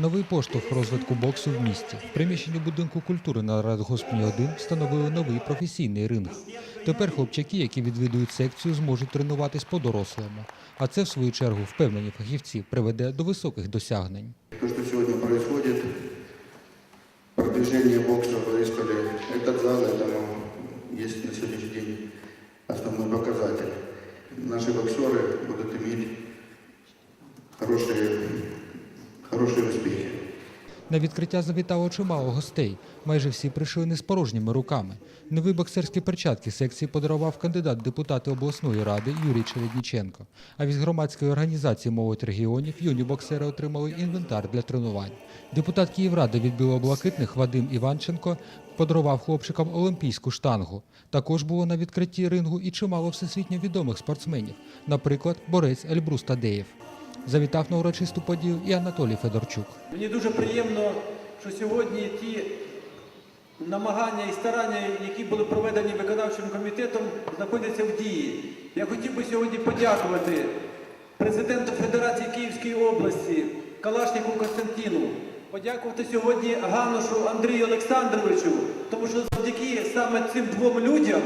Новий поштовх розвитку боксу в місті. В приміщенні будинку культури на Радгоспні 1 встановили новий професійний ринг. Тепер хлопчаки, які відвідують секцію, зможуть тренуватись по-дорослому. А це, в свою чергу, впевнені фахівці, приведе до високих досягнень. То, что сегодня происходит, продвижение бокса в Борисполе, этот зал, это ну, есть на сегодняшний день основной показатель. Наши боксеры будут иметь хорошие, хорошие успехи. На відкриття завітало чимало гостей. Майже всі прийшли не з порожніми руками. Нові боксерські перчатки секції подарував кандидат депутати обласної ради Юрій Чередніченко. А від громадської організації молодь регіонів юні боксери отримали інвентар для тренувань. Депутат Київради від білоблакитних Вадим Іванченко подарував хлопчикам олімпійську штангу. Також було на відкритті рингу і чимало всесвітньо відомих спортсменів, наприклад, борець Ельбрус Тадеєв. Завітав на урочисту подію і Анатолій Федорчук. Мені дуже приємно, що сьогодні ті намагання і старання, які були проведені виконавчим комітетом, знаходяться в дії. Я хотів би сьогодні подякувати президенту Федерації Київської області Калашніку Костянтину, подякувати сьогодні Ганушу Андрію Олександровичу, тому що завдяки саме цим двом людям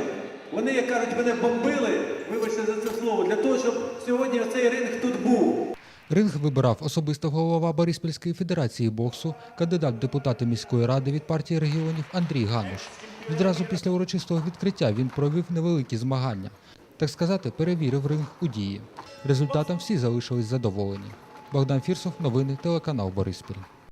вони, як кажуть, мене бомбили, вибачте за це слово, для того, щоб сьогодні цей ринг тут. Ринг вибирав особисто голова Бориспільської федерації боксу, кандидат депутата міської ради від партії регіонів Андрій Гануш. Відразу після урочистого відкриття він провів невеликі змагання. Так сказати, перевірив ринг у дії. Результатом всі залишились задоволені. Богдан Фірсов, новини, телеканал Бориспіль.